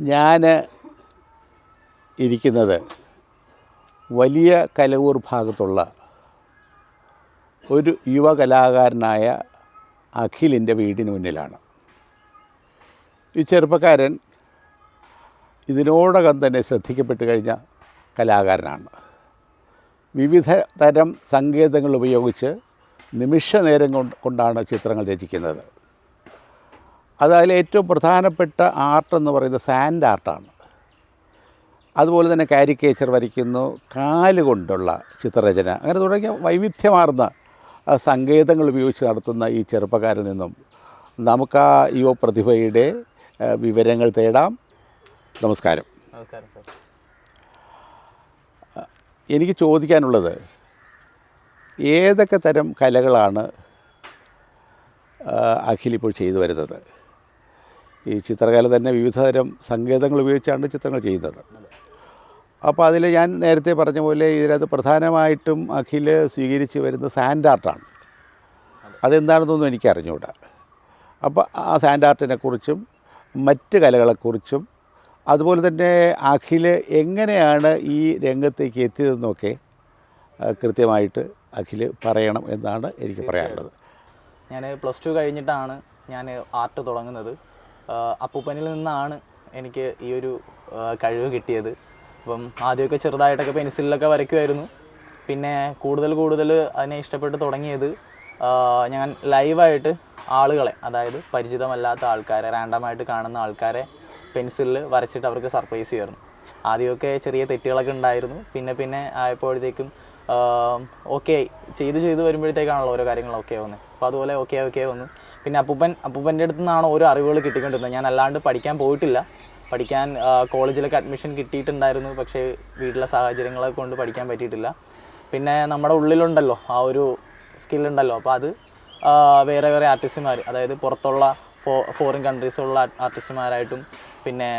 ഞാൻ ഇരിക്കുന്നത് വലിയ കലവൂർ ഭാഗത്തുള്ള ഒരു യുവ കലാകാരനായ അഖിലിന്റെ വീടിന് മുന്നിലാണ്. ഈ ചെറുപ്പക്കാരൻ ഇതിനോടകം തന്നെ ശ്രദ്ധിക്കപ്പെട്ട് കഴിഞ്ഞ കലാകാരനാണ്. വിവിധ തരം സങ്കേതങ്ങൾ ഉപയോഗിച്ച് നിമിഷ നേരം കൊണ്ടാണ് ചിത്രങ്ങൾ രചിക്കുന്നത്. അത് അതിൽ ഏറ്റവും പ്രധാനപ്പെട്ട ആർട്ട് എന്ന് പറയുന്നത് സാൻഡ് ആർട്ടാണ്. അതുപോലെ തന്നെ കാരിക്കേച്ചർ വരയ്ക്കുന്നു കാൽ കൊണ്ടുള്ള ചിത്രരചന. അങ്ങനെ തുടങ്ങിയ വൈവിധ്യമാർന്ന സങ്കേതങ്ങൾ ഉപയോഗിച്ച് നടത്തുന്ന ഈ ചെറുപ്പക്കാരിൽ നിന്നും നമുക്ക് ആ യുവ പ്രതിഭയുടെ വിവരങ്ങൾ തേടാം. നമസ്കാരം. നമസ്കാരം സാർ. എനിക്ക് ചോദിക്കാനുള്ളത് ഏതൊക്കെ തരം കലകളാണ് അഖിൽ ഇപ്പോൾ ചെയ്തു വരുന്നത്? ഈ ചിത്രകല തന്നെ വിവിധതരം സങ്കേതങ്ങൾ ഉപയോഗിച്ചാണ് ചിത്രങ്ങൾ ചെയ്യുന്നത്. അപ്പോൾ അതിൽ ഞാൻ നേരത്തെ പറഞ്ഞ പോലെ ഇതിനകത്ത് പ്രധാനമായിട്ടും അഖിൽ സ്വീകരിച്ച് വരുന്ന സാൻഡ് ആർട്ടാണ്. അതെന്താണെന്നൊന്നും എനിക്ക് അറിഞ്ഞുകൂടാ അപ്പോൾ ആ സാൻഡ് ആർട്ടിനെക്കുറിച്ചും മറ്റ് കലകളെക്കുറിച്ചും അതുപോലെ തന്നെ അഖിൽ എങ്ങനെയാണ് ഈ രംഗത്തേക്ക് എത്തിയതെന്നൊക്കെ കൃത്യമായിട്ട് അഖിൽ പറയണം എന്നാണ് എനിക്ക് പറയാനുള്ളത്. ഞാൻ പ്ലസ് ടു കഴിഞ്ഞിട്ടാണ് ഞാൻ ആർട്ട് തുടങ്ങുന്നത്. അപ്പൂപ്പനിൽ നിന്നാണ് എനിക്ക് ഈ ഒരു കഴിവ് കിട്ടിയത്. അപ്പം ആദ്യമൊക്കെ ചെറുതായിട്ടൊക്കെ പെൻസിലിലൊക്കെ വരയ്ക്കുമായിരുന്നു പിന്നെ കൂടുതൽ കൂടുതൽ അതിനെ ഇഷ്ടപ്പെട്ട് തുടങ്ങിയത് ഞാൻ ലൈവായിട്ട് ആളുകളെ അതായത് പരിചിതമല്ലാത്ത ആൾക്കാരെ റാൻഡമായിട്ട് കാണുന്ന ആൾക്കാരെ പെൻസിലിൽ വരച്ചിട്ട് അവർക്ക് സർപ്രൈസ് ചെയ്യുമായിരുന്നു. ആദ്യമൊക്കെ ചെറിയ തെറ്റുകളൊക്കെ ഉണ്ടായിരുന്നു. പിന്നെ പിന്നെ ആയപ്പോഴത്തേക്കും ഓക്കെ ചെയ്ത് ചെയ്ത് വരുമ്പോഴത്തേക്കാണല്ലോ ഓരോ കാര്യങ്ങൾ ഓക്കെ ആവുന്നത്. അപ്പോൾ അതുപോലെ ഓക്കെ ഓക്കെ വന്നു പിന്നെ അപ്പൂപ്പൻ അപ്പൂപ്പന്റെ അടുത്ത് നിന്നാണ് ഓരോ അറിവുകൾ കിട്ടിക്കൊണ്ടിരുന്നത്. ഞാൻ അല്ലാണ്ട് പഠിക്കാൻ പോയിട്ടില്ല. പഠിക്കാൻ കോളേജിലൊക്കെ അഡ്മിഷൻ കിട്ടിയിട്ടുണ്ടായിരുന്നു. പക്ഷേ വീട്ടിലെ സാഹചര്യങ്ങളെ കൊണ്ട് പഠിക്കാൻ പറ്റിയിട്ടില്ല. പിന്നെ നമ്മുടെ ഉള്ളിലുണ്ടല്ലോ ആ ഒരു സ്കില്ലുണ്ടല്ലോ അപ്പോൾ അത് വേറെ വേറെ ആർട്ടിസ്റ്റുമാർ അതായത് പുറത്തുള്ള ഫോ ഫോറിൻ കൺട്രീസിലുള്ള ആർട്ടിസ്റ്റുമാരായിട്ടും പിന്നെ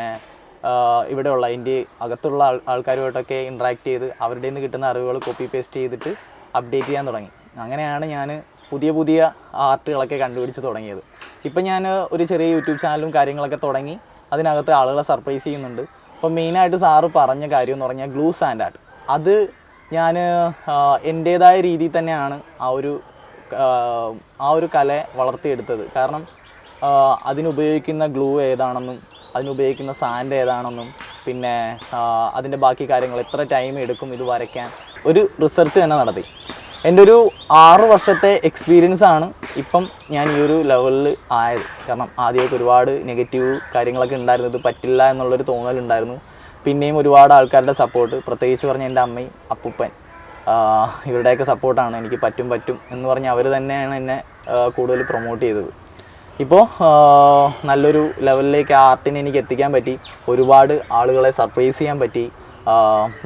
ഇവിടെയുള്ള ഇന്ത്യ അകത്തുള്ള ആൾ ആൾക്കാരുമായിട്ടൊക്കെ ഇൻട്രാക്ട് ചെയ്ത് അവരുടെ നിന്ന് കിട്ടുന്ന അറിവുകൾ കോപ്പി പേസ്റ്റ് ചെയ്തിട്ട് അപ്ഡേറ്റ് ചെയ്യാൻ തുടങ്ങി. അങ്ങനെയാണ് ഞാൻ പുതിയ പുതിയ ആർട്ടുകളൊക്കെ കണ്ടുപിടിച്ച് തുടങ്ങിയത്. ഇപ്പം ഞാൻ ഒരു ചെറിയ യൂട്യൂബ് ചാനലും കാര്യങ്ങളൊക്കെ തുടങ്ങി അതിനകത്ത് ആളുകളെ സർപ്രൈസ് ചെയ്യുന്നുണ്ട്. അപ്പോൾ മെയിനായിട്ട് സാറ് പറഞ്ഞ കാര്യം എന്ന് പറഞ്ഞാൽ ഗ്ലൂ സാൻഡ് ആർട്ട്. അത് ഞാൻ എന്റേതായ രീതിയിൽ തന്നെയാണ് ആ ഒരു ആ ഒരു കല വളർത്തിയെടുത്തത്. കാരണം അതിനുപയോഗിക്കുന്ന ഗ്ലൂ ഏതാണെന്നും അതിനുപയോഗിക്കുന്ന സാൻഡ് ഏതാണെന്നും പിന്നെ അതിന്റെ ബാക്കി കാര്യങ്ങൾ എത്ര ടൈം എടുക്കും ഇത് വരയ്ക്കാൻ ഒരു റിസർച്ച് തന്നെ നടത്തി. എന്റെ ഒരു ആറ് വർഷത്തെ എക്സ്പീരിയൻസ് ആണ് ഇപ്പം ഞാൻ ഈ ഒരു ലെവലിൽ ആയത്. കാരണം ആദ്യമൊക്കെ ഒരുപാട് നെഗറ്റീവ് കാര്യങ്ങളൊക്കെ ഉണ്ടായിരുന്നത് പറ്റില്ല എന്നുള്ളൊരു തോന്നലുണ്ടായിരുന്നു. പിന്നെയും ഒരുപാട് ആൾക്കാരുടെ സപ്പോർട്ട് പ്രത്യേകിച്ച് പറഞ്ഞ എന്റെ അമ്മയും അപ്പൂപ്പൻ ഇവരുടെയൊക്കെ സപ്പോർട്ടാണ് എനിക്ക് പറ്റും പറ്റും എന്ന് പറഞ്ഞ് അവർ തന്നെയാണ് എന്നെ കൂടുതൽ പ്രൊമോട്ട് ചെയ്തത്. ഇപ്പോൾ നല്ലൊരു ലെവലിലേക്ക് ആ ആർട്ടിനെ എനിക്ക് എത്തിക്കാൻ പറ്റി. ഒരുപാട് ആളുകളെ സർപ്രൈസ് ചെയ്യാൻ പറ്റി.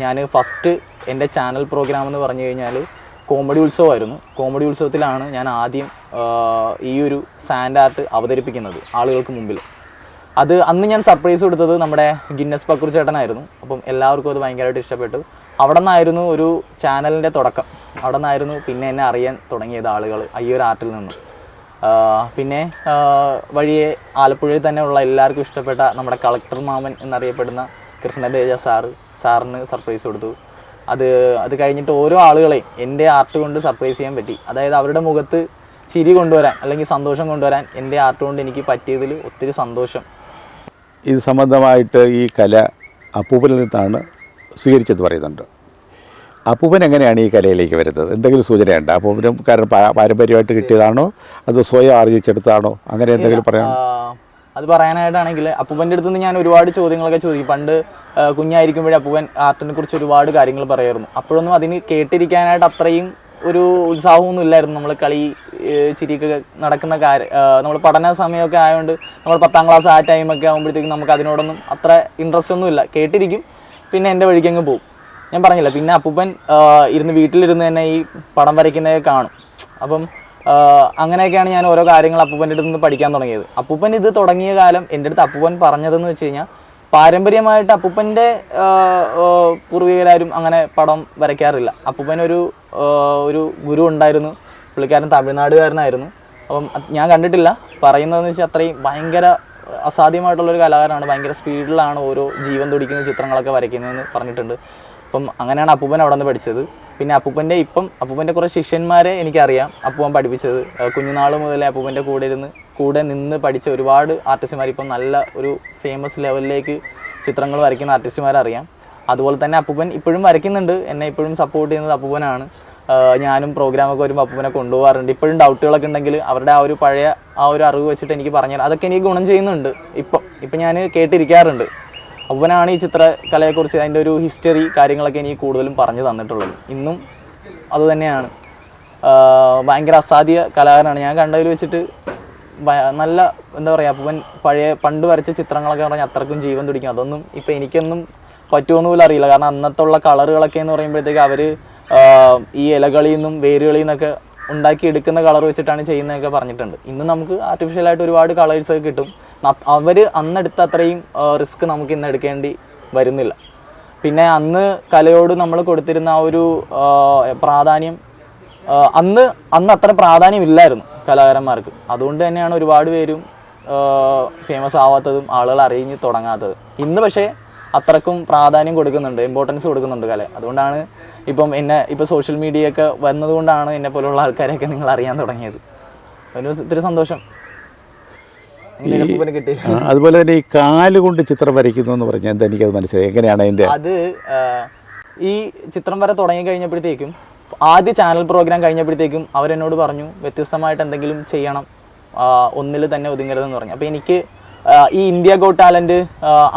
ഞാൻ ഫസ്റ്റ് എന്റെ ചാനൽ പ്രോഗ്രാം എന്ന് പറഞ്ഞു കഴിഞ്ഞാൽ കോമഡി ഉത്സവമായിരുന്നു. കോമഡി ഉത്സവത്തിലാണ് ഞാൻ ആദ്യം ഈ ഒരു സാൻഡ് ആർട്ട് അവതരിപ്പിക്കുന്നത് ആളുകൾക്ക് മുമ്പിൽ. അത് അന്ന് ഞാൻ സർപ്രൈസ് കൊടുത്തത് നമ്മുടെ ഗിന്നസ് പക്കൂർ ചേട്ടനായിരുന്നു. അപ്പം എല്ലാവർക്കും അത് ഭയങ്കരമായിട്ട് ഇഷ്ടപ്പെട്ടു. അവിടെ നിന്നായിരുന്നു ഒരു ചാനലിന്റെ തുടക്കം. അവിടെ നിന്നായിരുന്നു പിന്നെ എന്നെ അറിയാൻ തുടങ്ങിയത് ആളുകൾ ഈ ഒരു ആർട്ടിൽ നിന്ന്. പിന്നെ വഴിയെ ആലപ്പുഴയിൽ തന്നെ ഉള്ള എല്ലാവർക്കും ഇഷ്ടപ്പെട്ട നമ്മുടെ കളക്ടർ മാമൻ എന്നറിയപ്പെടുന്ന കൃഷ്ണതേജ സാറ് സാറിന് സർപ്രൈസ് കൊടുത്തു. അത് അത് കഴിഞ്ഞിട്ട് ഓരോ ആളുകളെയും എന്റെ ആർട്ട് കൊണ്ട് സർപ്രൈസ് ചെയ്യാൻ പറ്റി. അതായത് അവരുടെ മുഖത്ത് ചിരി കൊണ്ടുവരാൻ അല്ലെങ്കിൽ സന്തോഷം കൊണ്ടുവരാൻ എന്റെ ആർട്ട് കൊണ്ട് എനിക്ക് പറ്റിയതിൽ ഒത്തിരി സന്തോഷം. ഇത് സംബന്ധമായിട്ട് ഈ കല അപ്പൂപ്പനിൽ നിന്നാണ് സ്വീകരിച്ചത് പറയുന്നുണ്ട്. അപ്പൂപ്പൻ എങ്ങനെയാണ് ഈ കലയിലേക്ക് വരുന്നത്? എന്തെങ്കിലും സൂചനയുണ്ട്? അപ്പൂപ്പനും കാരണം പാരമ്പര്യമായിട്ട് കിട്ടിയതാണോ? അത് സ്വയം ആർജിച്ചെടുത്താണോ അങ്ങനെ എന്തെങ്കിലും പറയാം അത് പറയാനായിട്ടാണെങ്കിൽ അപ്പൂപ്പന്റെ അടുത്ത് നിന്ന് ഞാൻ ഒരുപാട് ചോദ്യങ്ങളൊക്കെ ചോദിക്കും. പണ്ട് കുഞ്ഞായിരിക്കുമ്പോഴേ അപ്പൂപ്പൻ ആർട്ടിനെ കുറിച്ച് ഒരുപാട് കാര്യങ്ങൾ പറയായിരുന്നു അപ്പോഴൊന്നും അതിന് കേട്ടിരിക്കാനായിട്ട് അത്രയും ഒരു ഉത്സാഹമൊന്നും ഇല്ലായിരുന്നു. നമ്മൾ കളി ചിരിയൊക്കെ നടക്കുന്ന കാര്യം നമ്മൾ പഠന സമയമൊക്കെ ആയതുകൊണ്ട് നമ്മൾ പത്താം ക്ലാസ് ആ ടൈമൊക്കെ ആകുമ്പോഴത്തേക്കും നമുക്ക് അതിനോടൊന്നും അത്ര ഇൻട്രസ്റ്റ് ഒന്നും ഇല്ല. കേട്ടിരിക്കും പിന്നെ എന്റെ വഴിക്ക് അങ്ങ് പോകും. ഞാൻ പറഞ്ഞില്ല പിന്നെ അപ്പൂപ്പൻ ഇരുന്ന് വീട്ടിലിരുന്ന് തന്നെ ഈ പടം വരയ്ക്കുന്നതൊക്കെ കാണും. അപ്പം അങ്ങനെയൊക്കെയാണ് ഞാൻ ഓരോ കാര്യങ്ങൾ അപ്പൂപ്പന്റെ അടുത്ത് നിന്ന് പഠിക്കാൻ തുടങ്ങിയത്. അപ്പൂപ്പൻ ഇത് തുടങ്ങിയ കാലം എന്റെ അടുത്ത് അപ്പൂപ്പൻ പറഞ്ഞതെന്ന് വെച്ച് കഴിഞ്ഞാൽ പാരമ്പര്യമായിട്ട് അപ്പൂപ്പന്റെ പൂർവികരാരും അങ്ങനെ പടം വരയ്ക്കാറില്ല. അപ്പൂപ്പൻ ഒരു ഒരു ഗുരു ഉണ്ടായിരുന്നു. പുള്ളിക്കാരൻ തമിഴ്നാടുകാരനായിരുന്നു. അപ്പം ഞാൻ കണ്ടിട്ടില്ല. പറയുന്നതെന്ന് വെച്ചാൽ അത്രയും ഭയങ്കര അസാധ്യമായിട്ടുള്ളൊരു കലാകാരനാണ്. ഭയങ്കര സ്പീഡിലാണ് ഓരോ ജീവൻ തുടിക്കുന്ന ചിത്രങ്ങളൊക്കെ വരയ്ക്കുന്നതെന്ന് പറഞ്ഞിട്ടുണ്ട്. അപ്പം അങ്ങനെയാണ് അപ്പൂപ്പൻ അവിടെ നിന്ന് പഠിച്ചത്. പിന്നെ അപ്പൂപ്പന്റെ ഇപ്പം അപ്പൂപ്പന്റെ കുറേ ശിഷ്യന്മാരെ എനിക്കറിയാം അപ്പൂപ്പൻ പഠിപ്പിച്ചത്. കുഞ്ഞുനാൾ മുതലേ അപ്പൂപ്പന്റെ കൂടെ ഇരുന്ന് കൂടെ നിന്ന് പഠിച്ച ഒരുപാട് ആർട്ടിസ്റ്റുമാർ ഇപ്പം നല്ല ഒരു ഫേമസ് ലെവലിലേക്ക് ചിത്രങ്ങൾ വരയ്ക്കുന്ന ആർട്ടിസ്റ്റുമാരെ അറിയാം അതുപോലെ തന്നെ അപ്പൂപ്പൻ ഇപ്പോഴും വരയ്ക്കുന്നുണ്ട്. എന്നെ ഇപ്പോഴും സപ്പോർട്ട് ചെയ്യുന്നത് അപ്പൂപ്പനാണ്. ഞാനും പ്രോഗ്രാമൊക്കെ വരുമ്പോൾ അപ്പൂപ്പനെ കൊണ്ടുപോകാറുണ്ട്. ഇപ്പോഴും ഡൗട്ടുകളൊക്കെ ഉണ്ടെങ്കിൽ അവരുടെ ആ ഒരു പഴയ ആ ഒരു അറിവ് വെച്ചിട്ട് എനിക്ക് പറഞ്ഞു. അതൊക്കെ എനിക്ക് ഗുണം ചെയ്യുന്നുണ്ട്. ഇപ്പം ഇപ്പം ഞാൻ കേട്ടിരിക്കാറുണ്ട്. അപ്പൂപ്പനാണ് ഈ ചിത്രകലയെക്കുറിച്ച് അതിന്റെ ഒരു ഹിസ്റ്ററി കാര്യങ്ങളൊക്കെ എനിക്ക് കൂടുതലും പറഞ്ഞു തന്നിട്ടുള്ളത്. ഇന്നും അത് തന്നെയാണ്. ഭയങ്കര അസാധ്യ കലാകാരനാണ്. ഞാൻ കണ്ടതിൽ വെച്ചിട്ട് നല്ല എന്താ പറയുക അപ്പൻ പഴയ പണ്ട് വരച്ച ചിത്രങ്ങളൊക്കെ പറഞ്ഞാൽ അത്രക്കും ജീവൻ തുടിക്കും. അതൊന്നും ഇപ്പം എനിക്കൊന്നും പറ്റുമെന്ന് പോലും അറിയില്ല. കാരണം അന്നത്തുള്ള കളറുകളൊക്കെ എന്ന് പറയുമ്പോഴത്തേക്ക് അവർ ഈ ഇലകളിൽ നിന്നും വേരുകളിൽ നിന്നൊക്കെ ഉണ്ടാക്കി എടുക്കുന്ന കളർ വെച്ചിട്ടാണ് ചെയ്യുന്നതൊക്കെ പറഞ്ഞിട്ടുണ്ട്. ഇന്ന് നമുക്ക് ആർട്ടിഫിഷ്യലായിട്ട് ഒരുപാട് കളേഴ്സ് ഒക്കെ കിട്ടും. അവർ അന്നെടുത്ത അത്രയും റിസ്ക് നമുക്ക് ഇന്ന് എടുക്കേണ്ടി വരുന്നില്ല. പിന്നെ അന്ന് കലയോട് നമ്മൾ കൊടുത്തിരുന്ന ആ ഒരു പ്രാധാന്യം അന്ന് അന്ന് അത്ര പ്രാധാന്യം ഇല്ലായിരുന്നു കലാകാരന്മാർക്ക്. അതുകൊണ്ട് തന്നെയാണ് ഒരുപാട് പേരും ഫേമസ് ആവാത്തതും ആളുകൾ അറിഞ്ഞ് തുടങ്ങാത്തത്. ഇന്ന് പക്ഷേ അത്രക്കും പ്രാധാന്യം കൊടുക്കുന്നുണ്ട് ഇമ്പോർട്ടൻസ് കൊടുക്കുന്നുണ്ട് കല. അതുകൊണ്ടാണ് ഇപ്പം എന്നെ ഇപ്പോൾ സോഷ്യൽ മീഡിയ ഒക്കെ വന്നതുകൊണ്ടാണ് എന്നെ പോലുള്ള ആൾക്കാരെയൊക്കെ നിങ്ങൾ അറിയാൻ തുടങ്ങിയത്. അതിന് ഇത്തിരി സന്തോഷം. അതുപോലെ തന്നെ ഈ കാൽ കൊണ്ട് ചിത്രം വരയ്ക്കുന്നു എന്ന് പറഞ്ഞാൽ എന്താ എനിക്കത് മനസ്സിലായി? എങ്ങനെയാണ് അതിന്റെ? അത് ഈ ചിത്രം വരെ തുടങ്ങി കഴിഞ്ഞപ്പോഴത്തേക്കും ആദ്യ ചാനൽ പ്രോഗ്രാം കഴിഞ്ഞപ്പോഴത്തേക്കും അവരെന്നോട് പറഞ്ഞു വ്യത്യസ്തമായിട്ട് എന്തെങ്കിലും ചെയ്യണം ഒന്നിൽ തന്നെ ഒതുങ്ങരുതെന്ന് പറഞ്ഞു. അപ്പോൾ എനിക്ക് ഈ India go talent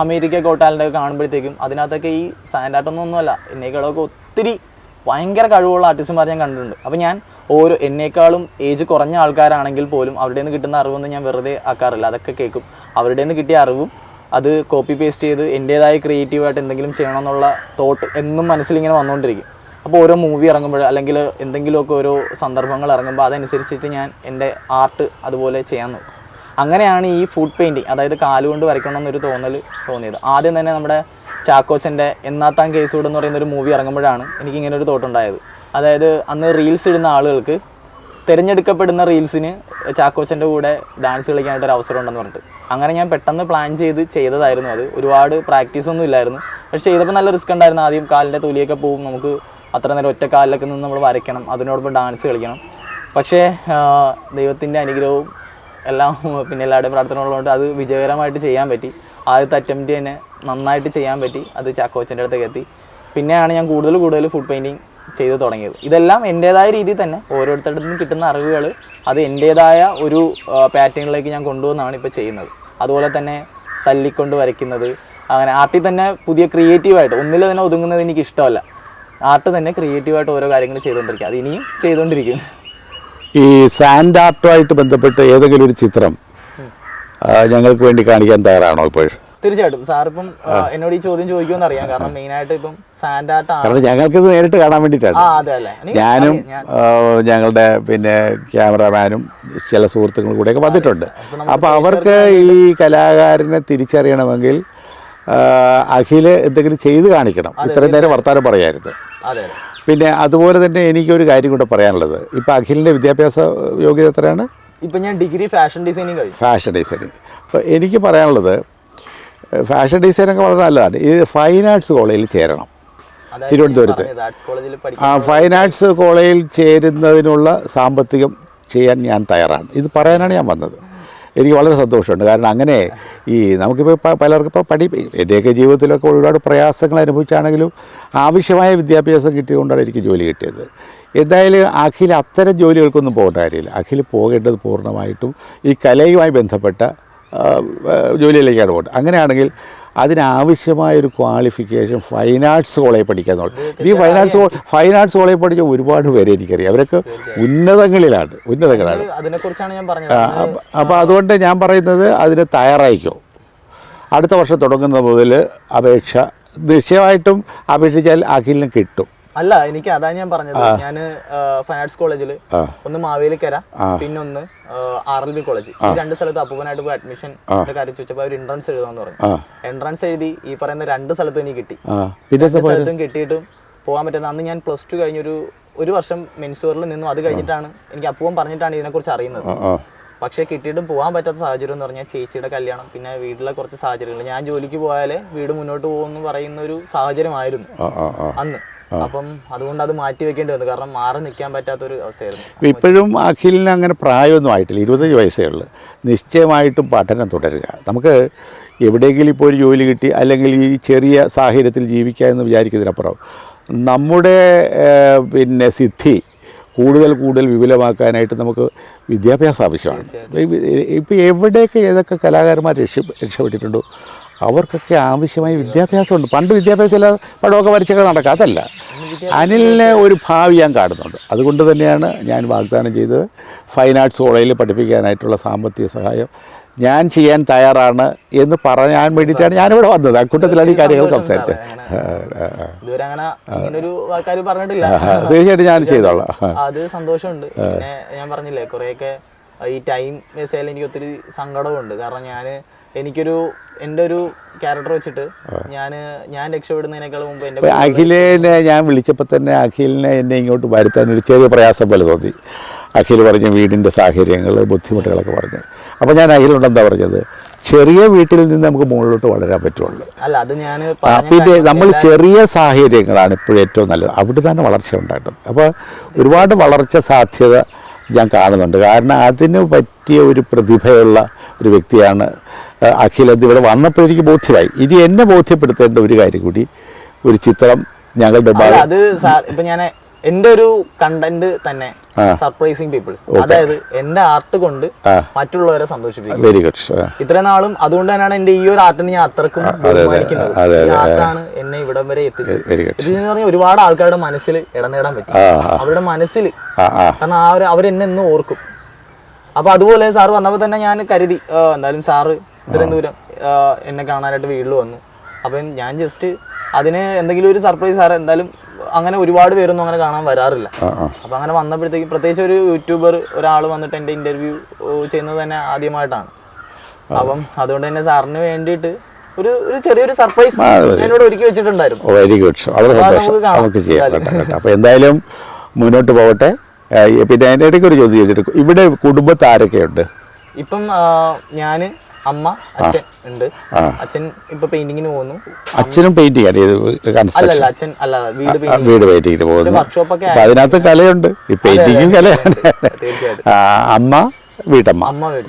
America go talent ഒക്കെ കാണുമ്പോഴത്തേക്കും അതിനകത്തൊക്കെ ഈ സാൻഡാട്ടൊന്നും ഒന്നുമല്ല. എന്നേക്കാളൊക്കെ ഒത്തിരി ഭയങ്കര കഴിവുള്ള ആർട്ടിസ്റ്റുമാർ ഞാൻ കണ്ടിട്ടുണ്ട്. അപ്പോൾ ഞാൻ ഓരോ എന്നേക്കാളും ഏജ് കുറഞ്ഞ ആൾക്കാരാണെങ്കിൽ പോലും അവരുടെ നിന്ന് കിട്ടുന്ന അറിവൊന്നും ഞാൻ വെറുതെ ആക്കാറില്ല. അതൊക്കെ കേൾക്കും. അവരുടെ നിന്ന് കിട്ടിയ അറിവും അത് കോപ്പി പേസ്റ്റ് ചെയ്ത് എന്റേതായ ക്രിയേറ്റീവായിട്ട് എന്തെങ്കിലും ചെയ്യണമെന്നുള്ള തോട്ട് എന്നും മനസ്സിലിങ്ങനെ വന്നുകൊണ്ടിരിക്കും. അപ്പോൾ ഓരോ മൂവി ഇറങ്ങുമ്പോൾ അല്ലെങ്കിൽ എന്തെങ്കിലുമൊക്കെ ഓരോ സന്ദർഭങ്ങൾ ഇറങ്ങുമ്പോൾ അതനുസരിച്ചിട്ട് ഞാൻ എന്റെ ആർട്ട് അതുപോലെ ചെയ്യാൻ നോക്കും. അങ്ങനെയാണ് ഈ ഫുഡ് പെയിന്റിങ് അതായത് കാലുകൊണ്ട് വരയ്ക്കണം എന്നൊരു തോന്നൽ തോന്നിയത്. ആദ്യം തന്നെ നമ്മുടെ ചാക്കോച്ചന്റെ എന്നാത്താൻ കേസ് എന്ന് പറയുന്ന ഒരു മൂവി ഇറങ്ങുമ്പോഴാണ് എനിക്ക് ഇങ്ങനെ ഒരു തോട്ടുണ്ടായത് അതായത് അന്ന് റീൽസ് ഇടുന്ന ആളുകൾക്ക് തിരഞ്ഞെടുക്കപ്പെടുന്ന റീൽസിന് ചാക്കോച്ചന്റെ കൂടെ ഡാൻസ് കളിക്കാനായിട്ട് ഒരു അവസരം ഉണ്ടെന്ന് പറഞ്ഞിട്ട്. അങ്ങനെ ഞാൻ പെട്ടെന്ന് പ്ലാൻ ചെയ്ത് ചെയ്തതായിരുന്നു അത്. ഒരുപാട് പ്രാക്ടീസ് ഒന്നും ഇല്ലായിരുന്നു. പക്ഷേ ചെയ്തപ്പോൾ നല്ല റിസ്ക് ഉണ്ടായിരുന്നു. ആദ്യം കാലിന്റെ തൊലിയൊക്കെ പോവും നമുക്ക് അത്ര നേരം ഒറ്റ കാലിലൊക്കെ നിന്ന് നമ്മൾ വരയ്ക്കണം അതിനോടൊപ്പം ഡാൻസ് കളിക്കണം. പക്ഷേ ദൈവത്തിന്റെ അനുഗ്രഹവും എല്ലാം പിന്നെ എല്ലാവരുടെയും പ്രാർത്ഥന ഉള്ളതുകൊണ്ട് അത് വിജയകരമായിട്ട് ചെയ്യാൻ പറ്റി. ആദ്യത്തെ അറ്റംപ്റ്റ് തന്നെ നന്നായിട്ട് ചെയ്യാൻ പറ്റി. അത് ചാക്കോച്ചന്റെ അടുത്തേക്ക് എത്തി. പിന്നെയാണ് ഞാൻ കൂടുതൽ കൂടുതൽ ഫുഡ് പെയിന്റിങ് ചെയ്ത് തുടങ്ങിയത്. ഇതെല്ലാം എന്റേതായ രീതിയിൽ തന്നെ ഓരോരുത്തരുടെ നിന്നും കിട്ടുന്ന അറിവുകൾ അത് എന്റേതായ ഒരു പാറ്റേണിലേക്ക് ഞാൻ കൊണ്ടുവന്നാണ് ഇപ്പോൾ ചെയ്യുന്നത്. അതുപോലെ തന്നെ തല്ലിക്കൊണ്ട് വരയ്ക്കുന്നത്. അങ്ങനെ ആർട്ടിൽ തന്നെ പുതിയ ക്രിയേറ്റീവായിട്ട് ഒന്നിൽ തന്നെ ഒതുങ്ങുന്നത് എനിക്ക് ഇഷ്ടമല്ല. ആർട്ട് തന്നെ ക്രിയേറ്റീവായിട്ട് ഓരോ കാര്യങ്ങൾ ചെയ്തുകൊണ്ടിരിക്കുക. അത് ഇനിയും ചെയ്തുകൊണ്ടിരിക്കും. ഈ സാൻഡ് ആർട്ടുമായിട്ട് ബന്ധപ്പെട്ട് ഏതെങ്കിലും ഒരു ചിത്രം ഞങ്ങൾക്ക് വേണ്ടി കാണിക്കാൻ തയ്യാറാണോ ഇപ്പോൾ? തീർച്ചയായിട്ടും. സാർ ഇപ്പം എന്നോട് ഈ ചോദ്യം ചോദിക്കുമെന്ന് അറിയാം. കാരണം മെയിൻ ആയിട്ട് ഇപ്പം സാൻഡ് ആർട്ട് കാരണം ഞങ്ങൾക്കിത് നേരിട്ട് കാണാൻ വേണ്ടിയിട്ടാണ്. ഞാനും ഞങ്ങളുടെ പിന്നെ ക്യാമറമാനും ചില സുഹൃത്തുക്കളും കൂടെയൊക്കെ വന്നിട്ടുണ്ട്. അപ്പോൾ അവർക്ക് ഈ കലാകാരനെ തിരിച്ചറിയണമെങ്കിൽ അഖിൽ എന്തെങ്കിലും ചെയ്ത് കാണിക്കണം. ഇത്രയും നേരം വർത്താനം പറയായിരുന്നു. പിന്നെ അതുപോലെ തന്നെ എനിക്കൊരു കാര്യം കൂടെ പറയാനുള്ളത്. ഇപ്പോൾ അഖിലിന്റെ വിദ്യാഭ്യാസ യോഗ്യത എത്രയാണ്? ഇപ്പം ഞാൻ ഡിഗ്രി ഫാഷൻ ഡിസൈനിങ് കഴിഞ്ഞു. Fashion designing. അപ്പോൾ എനിക്ക് പറയാനുള്ളത് ഫാഷൻ ഡിസൈനൊക്കെ വളരെ നല്ലതാണ്. ഇത് ഫൈൻ ആർട്സ് കോളേജിൽ ചേരണം. തിരുവനന്തപുരത്ത്. ആ ഫൈൻ ആർട്സ് കോളേജിൽ ചേരുന്നതിനുള്ള സാമ്പത്തികം ചെയ്യാൻ ഞാൻ തയ്യാറാണ്. ഇത് പറയാനാണ് ഞാൻ വന്നത്. എനിക്ക് വളരെ സന്തോഷമുണ്ട്. കാരണം അങ്ങനെ ഈ നമുക്കിപ്പോൾ പലർക്കും ഇപ്പോൾ പഠി എന്റെയൊക്കെ ജീവിതത്തിലൊക്കെ ഒരുപാട് പ്രയാസങ്ങൾ അനുഭവിച്ചാണെങ്കിലും ആവശ്യമായ വിദ്യാഭ്യാസം കിട്ടിയതുകൊണ്ടാണ് എനിക്ക് ജോലി കിട്ടിയത്. എന്തായാലും അഖിൽ അത്തരം ജോലികൾക്കൊന്നും പോകേണ്ട കാര്യമില്ല. അഖിൽ പോകേണ്ടത് പൂർണമായിട്ടും ഈ കലയുമായി ബന്ധപ്പെട്ട ജോലിയിലേക്കാണ് പോകുന്നത് അങ്ങനെയാണെങ്കിൽ അതിനാവശ്യമായ ഒരു ക്വാളിഫിക്കേഷൻ ഫൈൻ ആർട്സ് കോളേജിൽ പഠിക്കാൻ ഈ fine arts fine arts college പഠിച്ച ഒരുപാട് പേരെ എനിക്കറിയാം. അവരൊക്കെ ഉന്നതങ്ങളിലാണ് ഉന്നതങ്ങളാണ്. അതിനെക്കുറിച്ചാണ് ഞാൻ പറഞ്ഞത്. അപ്പോൾ അതുകൊണ്ട് ഞാൻ പറയുന്നത് അതിന് തയ്യാറായിക്കോ അടുത്ത വർഷം തുടങ്ങുന്നത് മുതൽ അപേക്ഷ നിശ്ചയമായിട്ടും അപേക്ഷിച്ചാൽ അഖിലിന് കിട്ടും. അല്ല എനിക്ക് അതാ ഞാൻ പറഞ്ഞത്. ഞാൻ ഫൈൻ ആർട്സ് കോളേജിൽ ഒന്ന് മാവേലിക്കര പിന്നെ ഒന്ന് ആർ എൽ ബി കോളേജ്. ഈ രണ്ട് സ്ഥലത്ത് അപ്പൂപ്പനായിട്ട് പോയി അഡ്മിഷൻ കാര്യം ചോദിച്ചപ്പോൾ അവർ എൻട്രൻസ് എഴുതാന്ന് പറഞ്ഞു. എൻട്രൻസ് എഴുതി ഈ പറയുന്ന രണ്ട് സ്ഥലത്തും എനിക്ക് കിട്ടി. പിന്നെ രണ്ട് സ്ഥലത്തും കിട്ടിയിട്ടും പോകാൻ പറ്റുന്ന അന്ന് ഞാൻ പ്ലസ് ടു കഴിഞ്ഞൊരു ഒരു വർഷം മെൻസൂറിൽ നിന്നു. അത് കഴിഞ്ഞിട്ടാണ് എനിക്ക് അപ്പൂവൻ പറഞ്ഞിട്ടാണ് ഇതിനെക്കുറിച്ച് അറിയുന്നത്. പക്ഷെ കിട്ടിയിട്ടും പോകാൻ പറ്റാത്ത സാഹചര്യം എന്ന് പറഞ്ഞാൽ ചേച്ചിയുടെ കല്യാണം പിന്നെ വീട്ടിലെ കുറച്ച് സാഹചര്യങ്ങൾ. ഞാൻ ജോലിക്ക് പോയാലേ വീട് മുന്നോട്ട് പോകുമെന്ന് പറയുന്ന ഒരു സാഹചര്യമായിരുന്നു അന്ന്. അപ്പം അതുകൊണ്ട് അത് മാറ്റി വെക്കേണ്ടി വന്നു. കാരണം മാറി നിൽക്കാൻ പറ്റാത്തൊരു അവസ്ഥയായിരുന്നു. ഇപ്പം ഇപ്പോഴും അഖിലിന് അങ്ങനെ പ്രായമൊന്നും ആയിട്ടില്ല. ഇരുപത്തഞ്ച് വയസ്സേ ഉള്ളൂ. നിശ്ചയമായിട്ടും പഠനം തുടരുക. നമുക്ക് എവിടെയെങ്കിലും ഇപ്പോൾ ഒരു ജോലി കിട്ടി അല്ലെങ്കിൽ ഈ ചെറിയ സാഹചര്യത്തിൽ ജീവിക്കുക എന്ന് വിചാരിക്കുന്നതിനപ്പുറം നമ്മുടെ പിന്നെ സിദ്ധി കൂടുതൽ കൂടുതൽ വിപുലമാക്കാനായിട്ട് നമുക്ക് വിദ്യാഭ്യാസം ആവശ്യമാണ്. ഇപ്പോൾ എവിടെയൊക്കെ ഏതൊക്കെ കലാകാരന്മാർ രക്ഷ രക്ഷപ്പെട്ടിട്ടുണ്ടോ? അവർക്കൊക്കെ ആവശ്യമായ വിദ്യാഭ്യാസമുണ്ട്. പണ്ട് വിദ്യാഭ്യാസം ഇല്ലാതെ പടമൊക്കെ വരച്ചൊക്കെ നടക്കുക. അതല്ല. അനിലിനെ ഒരു ഭാവി ഞാൻ കാണുന്നുണ്ട്. അതുകൊണ്ട് തന്നെയാണ് ഞാൻ വാഗ്ദാനം ചെയ്തത് ഫൈൻ ആർട്സ് കോളേജിൽ പഠിപ്പിക്കാനായിട്ടുള്ള സാമ്പത്തിക സഹായം ഞാൻ ചെയ്യാൻ തയ്യാറാണ് എന്ന് പറയാൻ വേണ്ടിയിട്ടാണ് ഞാനിവിടെ വന്നത്. അക്കൂട്ടത്തിലാണ് ഈ കാര്യങ്ങൾ സംസാരിച്ചത്. തീർച്ചയായിട്ടും ഞാൻ ചെയ്തോളാം. അത് സന്തോഷമുണ്ട്. ഞാൻ പറഞ്ഞില്ലേ കുറേയൊക്കെ ഈ ടൈം വേസ്റ്റ് ആയാലും എനിക്ക് ഒത്തിരി സങ്കടമുണ്ട് കാരണം ഞാൻ എനിക്കൊരു എന്റെ ഒരു ക്യാരക്ടർ വെച്ചിട്ട് ഞാൻ ഞാൻ രക്ഷപ്പെടുന്നതിനേക്കാൾ മുമ്പ് എന്റെ അഖിലിനെ ഞാൻ വിളിച്ചപ്പോൾ തന്നെ അഖിലിനെ എന്നെ ഇങ്ങോട്ട് വരുത്താൻ ഒരു ചെറിയ പ്രയാസം പോലെ തോന്നി. അഖിൽ പറഞ്ഞു വീടിന്റെ സാഹചര്യങ്ങൾ ബുദ്ധിമുട്ടുകളൊക്കെ പറഞ്ഞു. അപ്പോൾ ഞാൻ അഖിലുണ്ടെന്താ എന്താ പറഞ്ഞത്? ചെറിയ വീട്ടിൽ നിന്ന് നമുക്ക് മുകളിലോട്ട് വളരാൻ പറ്റുള്ളൂ. അല്ല അത് ഞാൻ പിന്നെ നമ്മൾ ചെറിയ സാഹചര്യങ്ങളാണ് ഇപ്പോഴും ഏറ്റവും നല്ലത്. അവിടെ തന്നെ വളർച്ച ഉണ്ടായിട്ടുണ്ട്. അപ്പോൾ ഒരുപാട് വളർച്ച സാധ്യത ഞാൻ കാണുന്നുണ്ട്. കാരണം അതിന് പറ്റിയ ഒരു പ്രതിഭയുള്ള ഒരു വ്യക്തിയാണ് അഖിലത് ഇവിടെ വന്നപ്പോൾ എനിക്ക് ബോധ്യമായി. ഇനി എന്നെ ബോധ്യപ്പെടുത്തേണ്ട ഒരു കാര്യം കൂടി ഒരു ചിത്രം ഞങ്ങളുടെ അത് സാർ ഇപ്പൊ ഞാൻ എന്റെ ഒരു കണ്ടന്റ് തന്നെ സർപ്രൈസിങ് പീപ്പിൾസ് അതായത് എന്റെ ആർട്ട് കൊണ്ട് മറ്റുള്ളവരെ സന്തോഷിപ്പിക്കും. വെരി ഗുഡ് ഇത്ര നാളും അതുകൊണ്ട് തന്നെയാണ് എന്റെ ഈ ഒരു ആർട്ടിനെ ഞാൻ അത്രക്കും ആർട്ടാണ് എന്നെ ഇവിടം വരെ എത്തിച്ചത്. ഇത് എന്ന് പറഞ്ഞാൽ ഒരുപാട് ആൾക്കാരുടെ മനസ്സിൽ ഇടനേടാൻ പറ്റും. അവരുടെ മനസ്സിൽ. കാരണം ആ ഒരു അവരെന്നെ എന്നും ഓർക്കും. അപ്പൊ അതുപോലെ സാറ് വന്നപ്പോൾ തന്നെ ഞാൻ കരുതി എന്തായാലും സാറ് ഇത്രയും ദൂരം എന്നെ കാണാനായിട്ട് വീട്ടിൽ വന്നു. അപ്പം ഞാൻ ജസ്റ്റ് അതിന് എന്തെങ്കിലും ഒരു സർപ്രൈസ് സാർ എന്തായാലും അങ്ങനെ ഒരുപാട് പേരൊന്നും അങ്ങനെ കാണാൻ വരാറില്ല. അപ്പൊ അങ്ങനെ വന്നപ്പോഴത്തേക്ക് പ്രത്യേകിച്ച് ഒരു യൂട്യൂബർ ഒരാൾ വന്നിട്ട് എന്റെ ഇന്റർവ്യൂ ചെയ്യുന്നത് തന്നെ ആദ്യമായിട്ടാണ്. അപ്പം അതുകൊണ്ട് തന്നെ സാറിന് വേണ്ടിയിട്ട് ഒരു ഒരു ചെറിയൊരു സർപ്രൈസ് എന്നോട് ഒരുക്കി വെച്ചിട്ടുണ്ടായിരുന്നു. Very good. വളരെ സന്തോഷം. നമുക്ക്. ചെയ്യാം. അപ്പോൾ എന്തായാലും മുന്നോട്ട് പോകട്ടെ. പിന്നെ അതിന്റെ ഇടയ്ക്ക് ഒരു ചോദ്യം ചോദിച്ചിട്ട് ഇവിടെ കുടുംബത്തെ ആരൊക്കെയുണ്ട് ഇപ്പം ഞാൻ ഞാൻ അമ്മ അച്ഛൻ ഉണ്ട്. അച്ഛൻ ഇപ്പൊ പെയിന്റിങ്ങിന് പോകുന്നു. അച്ഛനും പെയിന്റിംഗ് അല്ലല്ല അച്ഛൻ അല്ല വീട് വീട് പെയിന്റിങ്ങിന് പോകുന്നു. വർക്ക്ഷോപ്പ് ഒക്കെ അപ്പം അതിനകത്ത് കലയുണ്ട് ഈ പെയിന്റിങ്ങും കലയാണ് അമ്മ വീട്ടമ്മ.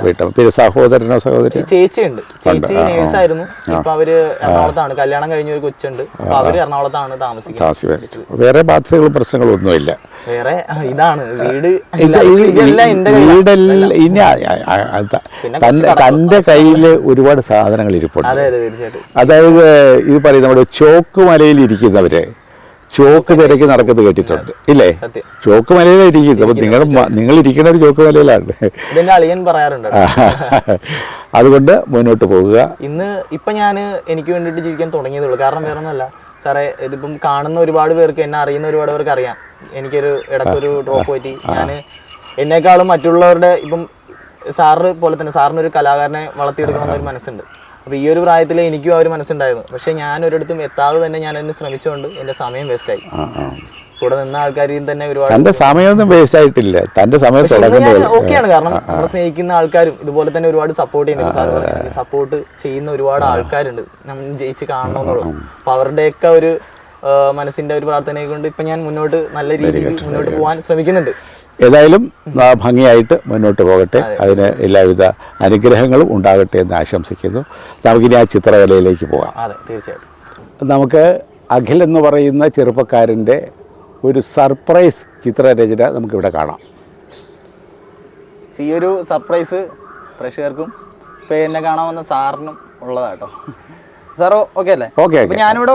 വീട്ടമ്മ. പിന്നെ സഹോദരനോ സഹോദരി ചേച്ചി ഉണ്ട്. ചേച്ചി നേഴ്സായിരുന്നു. ഇപ്പൊ അവർ എറണാകുളത്താണ്. കല്യാണം കഴിഞ്ഞ ഒരു കൊച്ചുണ്ട്. അവർ എറണാകുളത്താണ് താമസിക്കുന്നത്. വേറെ ബാധ്യതകളും പ്രശ്നങ്ങളും ഒന്നുമില്ല. വേറെ ഇതാണ്. വീട്. വീടെല്ലാം ഇനി തന്റെ കയ്യിൽ ഒരുപാട് സാധനങ്ങൾ ഇരിപ്പുണ്ട്. അതായത് ഇത് പറയും നമ്മുടെ ചോക്ക് മലയിൽ ഇരിക്കുന്നവരെ ചോക്ക് തിരക്കി നടക്കുന്നത് കേട്ടിട്ടുണ്ട്. ഇല്ലേ? ചോക്ക് മലയിലാണ് ഇരിക്കുന്നത്. അപ്പൊ നിങ്ങൾ നിങ്ങൾ ഇരിക്കുന്ന ഒരു ചോക്ക് മലയിലാണ്. ഇതെന്റെ അളിയൻ പറയാറുണ്ട്. അതുകൊണ്ട് മുന്നോട്ട് പോകുക. ഇന്ന് ഇപ്പൊ ഞാൻ എനിക്ക് വേണ്ടിയിട്ട് ജീവിക്കാൻ തുടങ്ങിയതുള്ളൂ കാരണം വേറെ ഒന്നുമല്ല സാറേ ഇതിപ്പം കാണുന്ന ഒരുപാട് പേർക്ക് എന്നെ അറിയുന്ന ഒരുപാട് പേർക്ക് അറിയാം. എനിക്കൊരു ഇടക്കൊരു ഡ്രോപ്പ് പറ്റി. ഞാൻ എന്നെക്കാളും മറ്റുള്ളവരുടെ ഇപ്പം സാറ് പോലെ തന്നെ സാറിനൊരു കലാകാരനെ വളർത്തിയെടുക്കണം എന്നൊരു മനസ്സുണ്ട്. അപ്പോൾ ഈ ഒരു പ്രായത്തിൽ എനിക്കും ആ ഒരു മനസ്സുണ്ടായിരുന്നു. പക്ഷേ ഞാൻ ഒരിടത്തും എത്താതെ തന്നെ ഞാൻ എന്നെ ശ്രമിച്ചുകൊണ്ട് എന്റെ സമയം വേസ്റ്റായി. കൂടെ നിന്ന ആൾക്കാരെയും തന്നെ ഒരുപാട് തന്റെ സമയമൊന്നും വേസ്റ്റ് ആയിട്ടില്ല തന്റെ സമയം തുടങ്ങുന്നത് ഓക്കെയാണ്. കാരണം നമ്മളെ സ്നേഹിക്കുന്ന ആൾക്കാരും ഇതുപോലെ തന്നെ ഒരുപാട് സപ്പോർട്ട് ചെയ്യുന്നുണ്ട് സപ്പോർട്ട് ചെയ്യുന്ന ഒരുപാട് ആൾക്കാരുണ്ട്. നമ്മൾ ജയിച്ച് കാണണം എന്നുള്ള അപ്പൊ അവരുടെയൊക്കെ ഒരു മനസ്സിന്റെ ഒരു പ്രാർത്ഥനയെ കൊണ്ട് ഇപ്പൊ ഞാൻ മുന്നോട്ട് നല്ല രീതിയിൽ മുന്നോട്ട് പോകാൻ ശ്രമിക്കുന്നുണ്ട്. ഏതായാലും ഭംഗിയായിട്ട് മുന്നോട്ട് പോകട്ടെ. അതിന് എല്ലാവിധ അനുഗ്രഹങ്ങളും ഉണ്ടാകട്ടെ എന്ന് ആശംസിക്കുന്നു. നമുക്കിനി ആ ചിത്രകലയിലേക്ക് പോകാം. തീർച്ചയായിട്ടും. നമുക്ക് അഖിൽ എന്ന് പറയുന്ന ചെറുപ്പക്കാരന്റെ ഒരു സർപ്രൈസ് ചിത്രരചന നമുക്കിവിടെ കാണാം. ഈ ഒരു സർപ്രൈസ് പ്രേക്ഷകർക്കും ഇപ്പം എന്നെ കാണാൻ വന്ന സാറിനും ഉള്ളതാട്ടോ. സാറോ ഓക്കെ അല്ലേ? ഓക്കെ അപ്പൊ ഞാനിവിടെ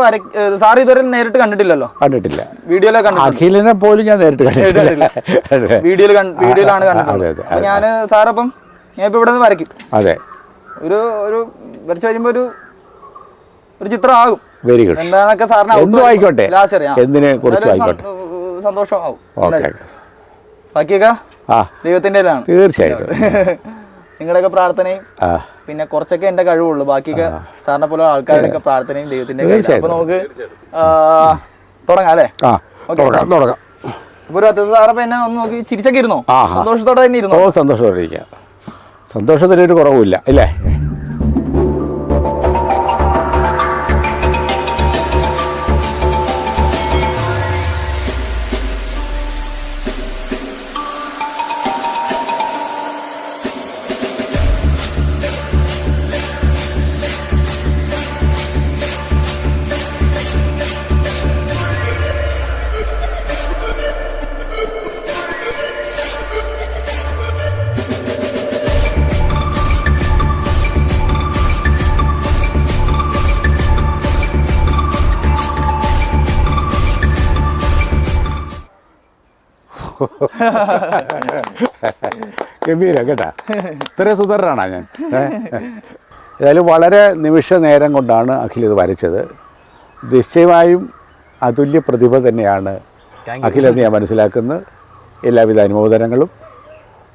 സാർ ഇതുവരെ നേരിട്ട് കണ്ടിട്ടില്ലല്ലോ? കണ്ടിട്ടില്ല. വീഡിയോയിലെ അഖിലിനെ പോലും ഞാൻ നേരിട്ട് കണ്ടിട്ടില്ല. വീഡിയോയിൽ വീഡിയോയിലാണ് കണ്ടത് ഞാൻ സാറപ്പം ഞാൻ ഇപ്പൊ ഇവിടെ നിന്ന് വരയ്ക്കും. അതെ. ഒരു ഒരു വരച്ചു വരുമ്പോ ഒരു ഒരു ചിത്രം ആകും. വെരി ഗുഡ് എന്താന്നൊക്കെ സാറിന് എന്തും ആയിക്കോട്ടെ? എന്തിനെ കുറിച്ച് ആയിക്കോട്ടെ. സന്തോഷമാകും സന്തോഷമാവും. ഓക്കെ ബാക്കിയൊക്കെ ആ. ദൈവത്തിന്റെ തീർച്ചയായിട്ടും. നിങ്ങളുടെയൊക്കെ പ്രാർത്ഥനയും പിന്നെ കുറച്ചൊക്കെ എന്റെ കഴിവുള്ളൂ. ബാക്കിയൊക്കെ സാറിനെ പോലെ ആൾക്കാരുടെ ഒക്കെ പ്രാർത്ഥനയും ദൈവത്തിന്റെ അപ്പൊ നമുക്ക് തുടങ്ങാം അല്ലേ? ആ തുടങ്ങാം തുടങ്ങാം. അപ്പൊ ഒരു അത്യാവശ്യം സാറപ്പ എന്നെ ഒന്ന് നോക്കി ചിരിച്ചൊക്കെ ഇരുന്നോ? സന്തോഷത്തോടെ തന്നെ ഇരുന്നോ? ഓ ഇരിക്കാം. സന്തോഷത്തിനൊരു കുറവുമില്ല അല്ലേ ഗംഭീരം കേട്ടാ. ഇത്രയും സുന്ദരനാണോ ഞാൻ? ഏതായാലും വളരെ നിമിഷ നേരം കൊണ്ടാണ് അഖിൽ ഇത് വരച്ചത്. നിശ്ചയമായും അതുല്യ പ്രതിഭ തന്നെയാണ് അഖിൽ എന്ന് അഖിലെന്ന് ഞാൻ മനസ്സിലാക്കുന്നത് എല്ലാവിധ അനുമോദനങ്ങളും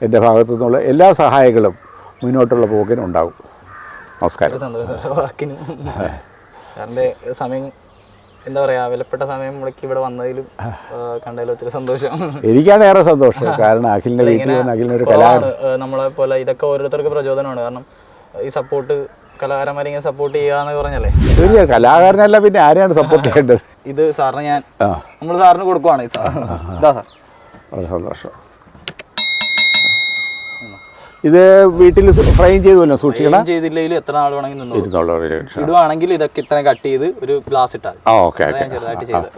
എന്റെ ഭാഗത്തു നിന്നുള്ള എല്ലാ സഹായങ്ങളും മുന്നോട്ടുള്ള പോക്കിനും ഉണ്ടാകും നമസ്കാരം. സമയം എന്താ പറയാ വിലപ്പെട്ട സമയം മുടക്കി ഇവിടെ വന്നതിലും കണ്ടതിലും ഒത്തിരി സന്തോഷം. എനിക്കാണ് ഏറെ സന്തോഷം. കാരണം അഖിലിന്റെ വീട്ടിൽ അഖിലിനൊരു നമ്മളെ പോലെ ഇതൊക്കെ ഓരോരുത്തർക്ക് പ്രചോദനമാണ്. കാരണം ഈ സപ്പോർട്ട് കലാകാരന്മാരെ ഇങ്ങനെ സപ്പോർട്ട് ചെയ്യാന്ന് പറഞ്ഞല്ലേ? തീർച്ചയായും കലാകാരനല്ല പിന്നെ ആരെയാണ് സപ്പോർട്ട് ചെയ്യേണ്ടത്? ഇത് സാറിന് ഞാൻ നമ്മൾ സാറിന് കൊടുക്കുവാണ് ഇതാ സാർ. വളരെ സന്തോഷം. ഇത് വീട്ടിൽ ഫ്രെയിം ചെയ്തുവല്ലോ സൂക്ഷിക്കണം? ചെയ്തില്ലെങ്കിൽ എത്ര നാൾ വേണമെങ്കിൽ രക്ഷ ഇടുവാണെങ്കിൽ ഇതൊക്കെ ഇത്ര കട്ട് ചെയ്ത് ഒരു ഗ്ലാസ് ഇട്ടാൽ ഓക്കെ ഓക്കെ. ചെറുതായിട്ട് ചെയ്ത്.